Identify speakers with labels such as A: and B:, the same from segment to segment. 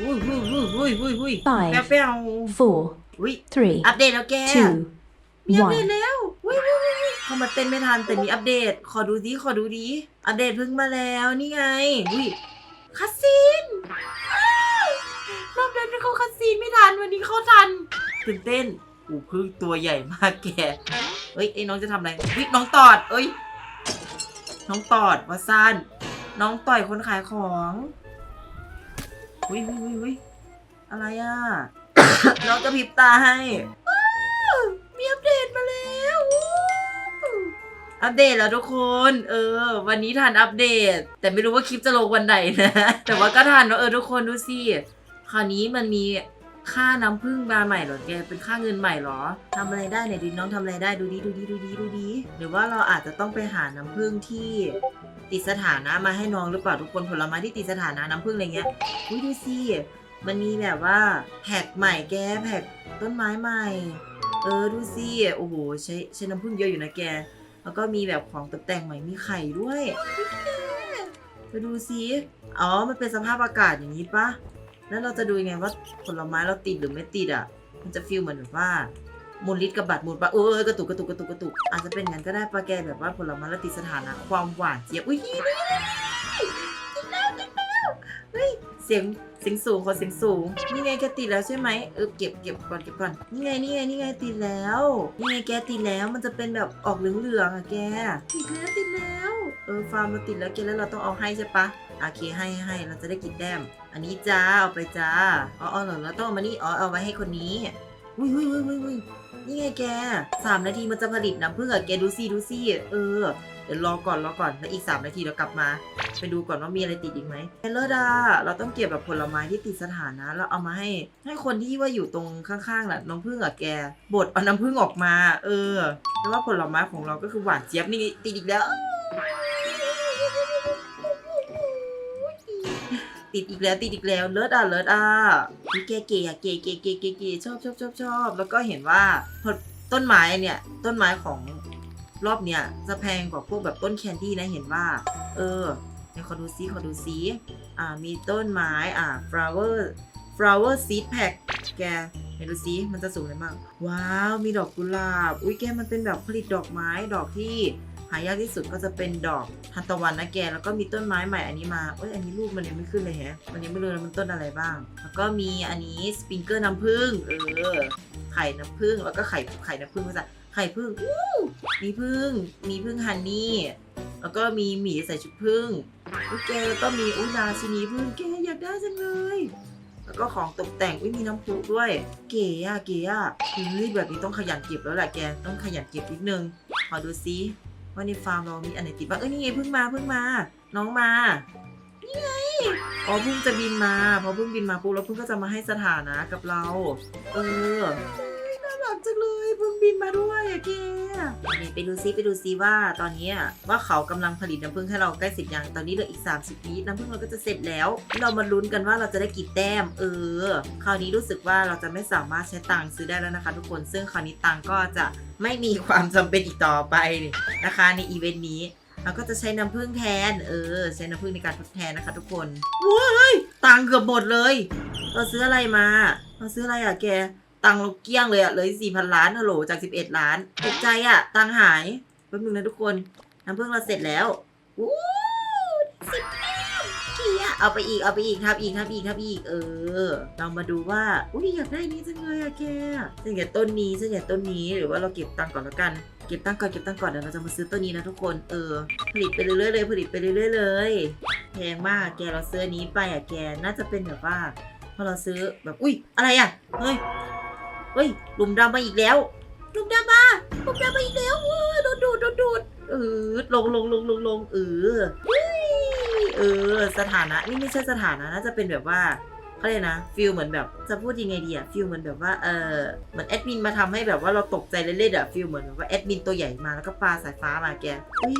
A: อุ้ยอุ้ยอุ้ยอุ้ยอุ้ย
B: Five
A: แป๊บเปี้ยว
B: four,
A: อุ้ย
B: three,
A: อัปเดตแล้วแก
B: two,
A: มีอัปเดต
B: one.
A: แล้วอุ้ยอุ้ยอุ้ยอุ้ยเขามาเต้นไม่ทันแต่มีอัปเดต ขอดูดิขอดูดิอัปเดตเพิ่งมาแล้วนี่ไงอุ้ยคาสินอ้าวรอบนั้นเขาคาสินไม่ทันวันนี้เขาทันตื่นเต้นอูพึ่งตัวใหญ่มากแกเอ้ยไอ้น้องจะทำอะไรวิน้องตอด เอ้ย น้องตอดวาซานน้องต่อยคนขายของ อุ้ยอุ้ยอุ้ยอุ้ยอะไรอะ น้องกระพริบตาให้ว้าวมีอัปเดตมาแล้ววู้อัปเดตแล้วทุกคน เออ วันนี้ทันอัปเดต แต่ไม่รู้ว่าคลิปจะลงวันไหนนะ แต่ว่าก็ทันว่าเออทุกคนดูสิ คราวนี้มันมีค่าน้ำผึ้งมาใหม่เหรอแกเป็นค่าเงินใหม่เหรอทำอะไรได้เนี่ยดิน้องทำอะไรได้ดูดีดูดีดูดีดูดีหรือว่าเราอาจจะต้องไปหาน้ำผึ้งที่ ติดสถานะมาให้น้องหรือเปล่าทุกคนผลไม้ที่ติดสถานะน้ำผึ้งอะไรเงี้ยอุ้ยดูสิมันมีแบบว่าแพ็กใหม่แกแพ็กต้นไม้ใหม่ เออดูสิโอ้โหใช้ใช้น้ำผึ้งเยอะอยู่นะแก แล้วก็มีแบบของตกแต่งใหม่มีไข่ด้วยไปดูสิอ๋อมันเป็นสภาพอากาศอย่างนี้ปะแล้วเราจะดูยังไงว่าผลไม้เราติดหรือไม่ติดอะ มันจะฟีลเหมือนแบบว่า มูลลิตกับบัตรมูลปะเออกระตุกกระตุกกระตุกกระตุกอาจจะเป็นอย่างนั้นก็ได้ปะแกแบบว่าผลไม้เราติดสถานะความหวานเจี๊ยบอุ้ยนี่นี่นี่ติดแล้วติดแล้วเฮ้ยเสียงเสียงสูงขอเสียงสูงนี่ไงแกติดแล้วใช่ไหมเออเก็บเก็บก่อนเก็บก่อนนี่ไงนี่ไงนี่ไงติดแล้วนี่ไงแกติดแล้วมันจะเป็นแบบออกเหลืองๆอะแกติดแล้วติดแล้วเออฟาร์มเราติดแล้วแกแล้วเราต้องเอาให้ใช่ปะโอเคให้ให้เราจะได้กินแต้มอันนี้จ้าเอาไปจ้าอ๋ออ๋อเหรอเราต้องเอามานี่อ๋อเอาไว้ให้คนนี้อุ้ยอุ้ยอุ้ยอุ้ยอุ้ย นี่ไงแกสามนาทีมันจะผลิตน้ำผึ้งอะแกดูซี่ดูซี่เออเดี๋ยวรอก่อนรอก่อนแล้วอีก 3 นาทีเรากลับมา ไปดูก่อนว่ามีอะไรติดอีกไหมเอเลอร์ดาเราต้องเก็บแบบผลไม้ที่ติดสถานะแล้วเอามาให้ ให้คนที่ว่าอยู่ตรงข้างๆน่ะน้องพึ่งอะแกบดเอาน้ำพึ่งออกมา เออแต่ว่าผลไม้ของเราก็คือหวานเจี๊ยบนี่ติดอีกแล้ว ติดอีกแล้วติดอีกแล้วเลิศอะเลิศอะพี่เก๋เก๋อะเก๋เก๋เก๋เก๋เกชอบชอบชอบชอบแล้วก็เห็นว่าต้นไม้เนี่ยต้นไม้ของรอบเนี้ยจะแพงกว่าพวกแบบต้นแคนดี้นะเห็นว่า เออเดี๋ยวขอดูซิขอดูซิอ่ามีต้นไม้อ่า flower flower seed pack แกเห็นดูซิมันจะสูงเลยมากว้าว มีดอกกุหลาบ อุ้ยแกมันเป็นแบบผลิตดอกไม้ดอกที่ หายากที่สุดก็จะเป็นดอกทานตะวันนะแกแล้วก็มีต้นไม้ใหม่อันนี้มาเอ้ยอันนี้ลูกมันยังไม่ขึ้นเลยแฮะมันยังไม่รู้เลยมันต้นอะไรบ้าง แล้วก็มีอันนี้สปริงเกอร์น้ำผึ้งเออไข่น้ำผึ้งแล้วก็ไข่ไข่น้ำผึ้งภาษาไข่ผึ้งอู้มีผึ้งมีผึ้งฮันนี่แล้วก็มีหมีใส่ชุดผึ้งอุ้ยแกแล้วก็มีอุ้ยราชินีผึ้งแกอยากได้จังเลยแล้วก็ของตกแต่งอุ้ยมีน้ำพุด้วย เก๋อะเก๋อะเฮ้ยแบบนี้ต้องขยันเก็บแล้วแหละแกต้องขยันเก็บนิดนึงขอดูซิ ว่าในฟาร์มเรามีอันไหนติดบ้างเอ้ยนี่ไงเพิ่งมาเพิ่งมา น้องมานี่ไงอ๋อเพิ่งจะบินมาพอเพิ่งบินมาปุ๊บแล้วเพิ่งก็จะมาให้สถานะกับเรา เออ พิ่งบินมาด้วยอะแกนี่ไปดูซิไปดูซิว่าตอนนี้ว่าเขากำลังผลิตน้ำผึ้งให้เราใกล้เสร็จยังตอนนี้เหลืออีก 30วิน้ำผึ้งเราก็จะเสร็จแล้ว เรามาลุ้นกันว่าเราจะได้กี่แต้มเออ คราวนี้รู้สึกว่าเราจะไม่สามารถใช้ตังค์ซื้อได้แล้วนะคะ ทุกคนซึ่งคราวนี้ตังค์ก็จะไม่มีความจำเป็นอีกต่อไปนะคะในอีเวนต์นี้เราก็จะใช้น้ำผึ้งแทน เออ ใช้น้ำผึ้งในการทดแทนนะคะ ทุกคนว้ายตังค์เกือบหมดเลย เราซื้ออะไรมา เราซื้ออะไรอะแก ตังเราเกี้ยงเลยอะเลยสี่พันล้านฮัลโหลจากสิบเอ็ดล้านตกใจอะตังหายแป๊บนึงนะทุกคนน้ำผึ้งเราเสร็จแล้ววู้สิบแต้มเกียเอาไปอีกเอาไปอีกทับอีกทับอีกทับอีกเออเรามาดูว่าอุ้ยอยากได้นี้จังเลยอะแกฉันอยากต้นนี้ฉันอยากต้นนี้หรือว่าเราเก็บตังก่อนแล้วกันเก็บตังก่อนเก็บตังก่อนเดี๋ยวเราจะมาซื้อต้นนี้นะทุกคนเออ ผลิตไปเรื่อยๆเลยผลิตไปเรื่อยๆเลยแพงมากแกเราซื้อนนี้ไปอะแกน่าจะเป็นแบบว่าพอเราซื้อแบบอุ้ยอะไรอะเฮ้ย เฮ้ยหลุมดำมาอีกแล้วหลุมดำมาหลุมดำมาอีกแล้วเออโดนดูดโดนดูดเออลงลงลงลงลงเออเฮ้ยเออ สถานะนี่ไม่ใช่สถานะน่าจะเป็นแบบว่าเขาเรียกนะฟิลเหมือนแบบจะพูดยังไงดีอะฟิลเหมือนแบบว่าเออเหมือนแอดมินมาทำให้แบบว่าเราตกใจเล่นๆอะฟิลเหมือนแบบว่าแอดมินตัวใหญ่มาแล้วก็ปลาสายฟ้ามาแกอุ้ย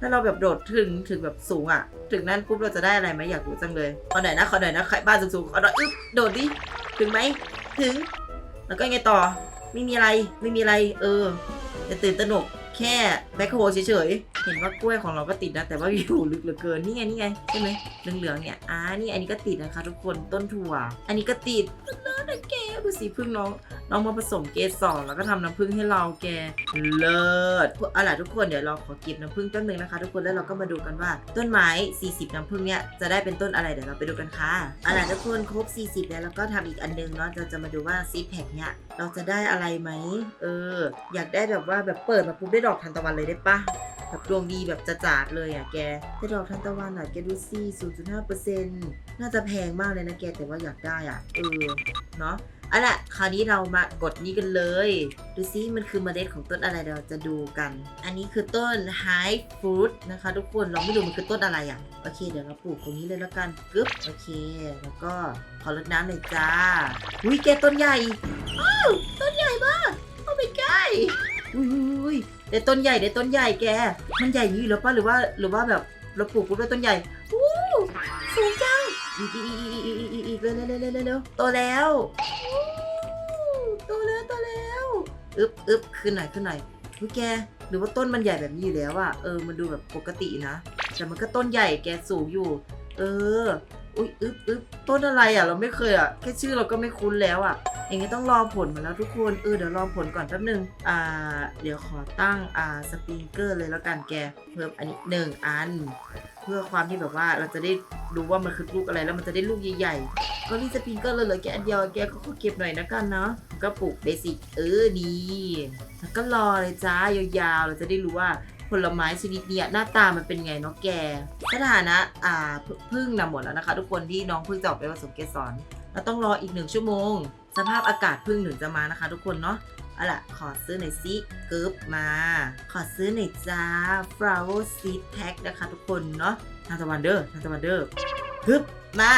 A: ถ้าเราแบบโดดถึงถึงแบบสูงอะถึงนั่นปุ๊บเราจะได้อะไรไหมอยากรู้จังเลยขอหน่อยนะขอหน่อยนะใครบ้านสูงๆขอหน่อยอึ๊บโดดดิถึงไหมถึง แล้วก็ไงต่อ ไม่มีอะไร ไม่มีอะไร เอออย่าตื่นตระหนก แค่แบ็คโฮเฉยๆ เห็นว่ากล้วยของเราก็ติดนะ แต่ว่าอยู่ลึกเหลือเกิน นี่ไง นี่ไง ใช่ไหมเหลืองๆเนี่ย อ่า นี่อันนี้ก็ติดนะคะ ทุกคน ต้นถั่ว อันนี้ก็ติดน่ารักแกดูสีพึ่งน้อง น้องมาผสมเกสรแล้วก็ทำน้ำผึ้งให้เราแกเลิศเอาล่ะทุกคนเดี๋ยวเราขอเก็บน้ำผึ้งต้นหนึ่งนะคะ ทุกคนแล้วเราก็มาดูกันว่าต้นไม้ 40 น้ำผึ้งเนี่ยจะได้เป็นต้นอะไรเดี๋ยวเราไปดูกันค่ะเอาล่ะทุกคนครบ 40 แล้วเราก็ทำอีกอันนึงเนาะเราจะมาดูว่าซีแพคเนี่ยเราจะได้อะไรไหมเออ อยากได้แบบว่าแบบเปิดมาปุ๊บได้ดอกทานตะวันเลยได้ปะแบบดวงดีแบบจะจาดเลยอะแกแต่ดอกทานตะวันอะแกดูสิ0.5%น่าจะแพงมากเลยนะแกแต่ว่าอยากได้อะ เออ เนาะ เอาละคราวนี้เรามากดนี้กันเลย ดูซิมันคือเมล็ดของต้นอะไรเราจะดูกัน อันนี้คือต้น High Fruit นะคะ ทุกคนเราไม่รู้มันคือต้นอะไรอะโอเค เดี๋ยวเราปลูกตรงนี้เลยแล้วกันกึ๊บโอเค แล้วก็ขอรดน้ำเลยจ้าอุ้ยแกต้นใหญ่อ้าวต้นใหญ่มากโอ้ my god อุ้ยอุ้ยอุ้ยได้ต้นใหญ่ได้ต้นใหญ่แก มันใหญ่อยู่แล้วป่ะหรือว่าหรือว่าแบบเราปลูกปุ๊บได้ต้นใหญ่อู้สูงจัง อีกอีกอีกอีกอีกอีกอีกเร็วเร็วเร็วเร็วเร็วโตแล้วโตแล้วโตแล้วอึบอึบขึ้นหน่อยขึ้นหน่อยเฮ้ยแกหรือว่าต้นมันใหญ่แบบนี้อยู่แล้วอะเออมันดูแบบปกตินะ แต่มันก็ต้นใหญ่แกสูงอยู่ เออ อุ้ยอึบอึบต้นอะไรอะเราไม่เคยอะแค่ชื่อเราก็ไม่คุ้นแล้วอะ อย่างนี้ต้องรอผลมาแล้วทุกคนเออเดี๋ยวรอผลก่อนแป๊บนึงอ่าเดี๋ยวขอตั้งอ่าสปริงเกอร์เลยแล้วกันแกเพิ่มอันนี้หนึ่งอัน เพื่อความที่แบบว่าเราจะได้รู้ว่ามันคือลูกอะไรแล้วมันจะได้ลูกใหญ่ๆก็รีสปริงเกอร์เลยเหลยแกอันเดียวแกก็เก็บหน่อยนะกันเนาะก็ปลูกเบสิกเออดีแล้วก็รอเลยจ้ายาวๆเราจะได้รู้ว่าผลไม้ชนิดเนี้ยหน้าตามันเป็นไงเนาะแกสถานะอ่าพึ่งนำหมดแล้วนะคะ ทุกคนที่น้องพึ่งจะออกไปผสมเกสรเราต้องรออีกหนึ่งชั่วโมง สภาพอากาศพึ่งถึงจะมานะคะ ทุกคนเนาะเอาล่ะ ขอซื้อหน่อยสิกึบมา ขอซื้อหน่อยจ้า flower seed pack นะคะ ทุกคนเนาะทานตะวันเดอร์ทานตะวันเดอร์กึ๊บมา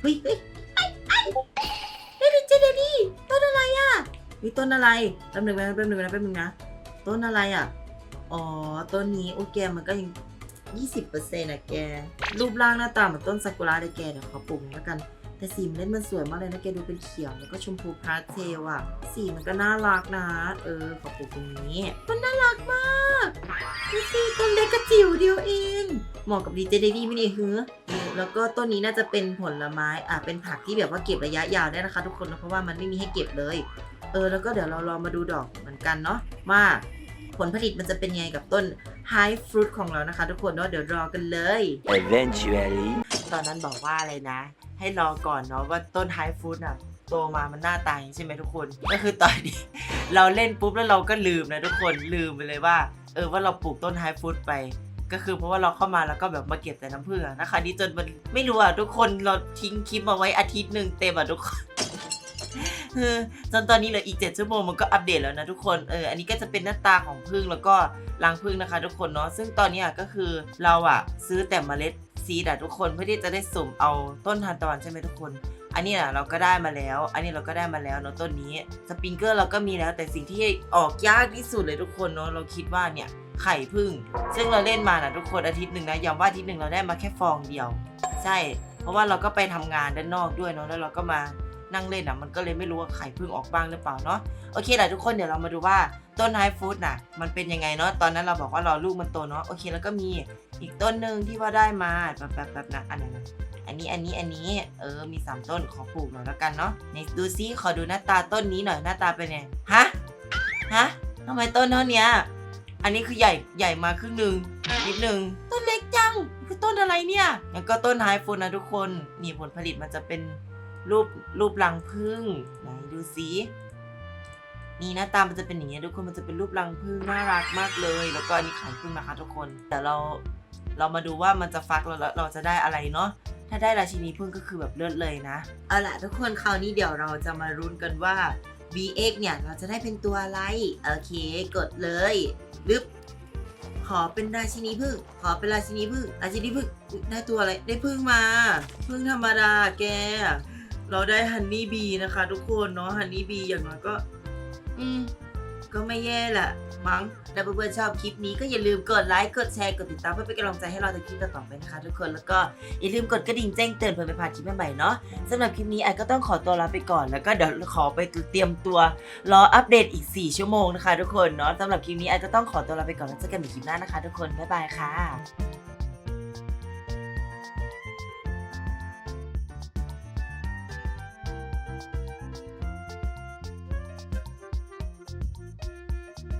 A: เฮ้ยเฮ้ยไอ้ไอ้เดี๋ยเจเดี๋ยวนี้ต้นอะไรอะเฮ้ยต้นอะไรแป๊บหนึงนะแป๊บหนึงนะแป๊บหนึงนะ ต้นอะไรอะ อ๋อ ต้นนี้โอเคมันก็ยัง20%นะแก รูปร่างหน้าตาเหมือนต้นซากุระเลยแกเดี๋ยวขอปลูกแล้วกัน แต่สีมันเล่นมันสวยมากเลยนะแกดูเป็นเขียวแล้วก็ชมพูพาสเทลอะสีมันก็น่ารักนะ เออขอปลูกตรงนี้ มันน่ารักมากดูสิต้นเล็กกระจิ๋วเดียวเองเหมาะกับดีเจเดดี้ไม่ดีเฮือนี่แล้วก็ต้นนี้น่าจะเป็นผลไม้อะเป็นผักที่แบบว่าเก็บระยะยาวได้นะคะ ทุกคนนะเพราะว่ามันไม่มีให้เก็บเลย เออ แล้วก็เดี๋ยวเราลองมาดูดอกเหมือนกันเนาะว่าผลผลิตมันจะเป็นยังไงกับต้น High Fruit ของเรานะคะ ทุกคนเนาะเดี๋ยวรอกันเลย
B: Eventually.
A: ตอนนั้นบอกว่าอะไรนะ ให้รอก่อนเนาะว่าต้น High Fruit อะโตมามันหน้าตาอย่างใช่ไหมทุกคน ก็คือตอนนี้ เราเล่นปุ๊บแล้วเราก็ลืมนะทุกคนลืมไปเลยว่า เออว่าเราปลูกต้น High Fruit ไป ก็คือเพราะว่าเราเข้ามาแล้วก็แบบมาเก็บแต่น้ำผึ้งอนะคะนี่จนมันไม่รู้อะทุกคนเราทิ้งคลิปมาไว้อาทิตย์หนึ่งเต็มอะทุกคนเออจนตอนนี้เหลืออีก 7 ชั่วโมงมันก็อัปเดตแล้วนะทุกคน เออ อันนี้ก็จะเป็นหน้าตาของพึ่งแล้วก็รังพึ่งนะคะ ทุกคนเนาะ ซึ่งตอนนี้อะก็คือเราอะซื้อแต่เมล็ด ซีดอะทุกคนเพื่อที่จะได้สุ่มเอาต้นทานตะวันใช่ไหมทุกคน อันนี้อะเราก็ได้มาแล้ว อันนี้เราก็ได้มาแล้วเนาะต้นนี้สปริงเกอร์เราก็มีแล้ว แต่สิ่งที่ออกยากที่สุดเลยทุกคนเนาะเราคิดว่าเนี่ยไข่พึ่ง ซึ่งเราเล่นมานะทุกคนอาทิตย์หนึ่งนะย้ำว่าอาทิตย์หนึ่งเราได้มาแค่ฟองเดียว ใช่ เพราะว่าเราก็ไปทำงานด้านนอกด้วยเนาะแล้วเราก็มา นั่งเล่นอะมันก็เลยไม่รู้ว่าไข่พึ่งออกบ้างหรือเปล่าเนาะโอเคแหละทุกคนเดี๋ยวเรามาดูว่าต้นไฮฟูดน่ะ มันเป็นยังไงเนาะตอนนั้นเราบอกว่ารอลูกมันโตเนาะโอเคแล้วก็มีอีกต้นหนึ่งที่ว่าได้มาแบบแบบแบบนะอันไหนนะอันนี้อันนี้อันนี้เออมีสามต้นขอปลูกหน่อยแล้วกันเนาะไหนดูซิขอดูหน้าตาต้นนี้หน่อยหน้าตาเป็นไงฮะฮะทำไมต้นเท่านี้อันนี้คือใหญ่ใหญ่มาครึ่งหนึ่งนิดหนึ่งต้นเล็กจังคือต้นอะไรเนี่ยแล้วก็ต้นไฮฟูดนะทุกคนนี่ผลผลิตมันจะเป็น รูปรูปรังผึ้งไหนดูซินี่หน้าตามันจะเป็นอย่างเงี้ยทุกคนมันจะเป็นรูปรังผึ้งน่ารักมากเลย แล้วก็อันนี้ไข่ผึ้งนะคะทุกคนแต่เราเรามาดูว่ามันจะฟักเราแล้วเราจะได้อะไรเนาะถ้าได้ราชินีผึ้งก็คือแบบเลิศเลยนะเอาล่ะทุกคนคราวนี้เดี๋ยวเราจะมารุ้นกันว่า VX เนี่ยเราจะได้เป็นตัวอะไรโอเคกดเลยลึบขอเป็นราชินีพึ่งขอเป็นราชินีพึ่งราชินีพึ่งได้ตัวอะไรได้พึ่งมา พึ่งธรรมดาแก เราได้ฮันนี่บีนะคะทุกคนเนาะฮันนี่บีอย่างน้อยก็ อืม ก็ไม่แย่แหละมั้งถ้าเพื่อนๆชอบคลิปนี้ก็อย่าลืมกดไลค์กดแชร์กดติดตามเพื่อเป็นกำลังใจให้เราในคลิปต่อๆไปนะคะ ทุกคนแล้วก็อย่าลืมกดกระดิ่งแจ้งเตือนเพื่อไม่พลาดคลิปใหม่ๆเนาะสำหรับคลิปนี้ไอก็ต้องขอตัวลาไปก่อนแล้วก็เดี๋ยวขอไปเตรียมตัวรออัปเดตอีก 4 ชั่วโมงนะคะ ทุกคนเนาะสำหรับคลิปนี้ไอก็ต้องขอตัวลาไปก่อนแล้วเจอกันใหม่คลิปหน้านะคะ ทุกคนบ๊ายบายค่ะ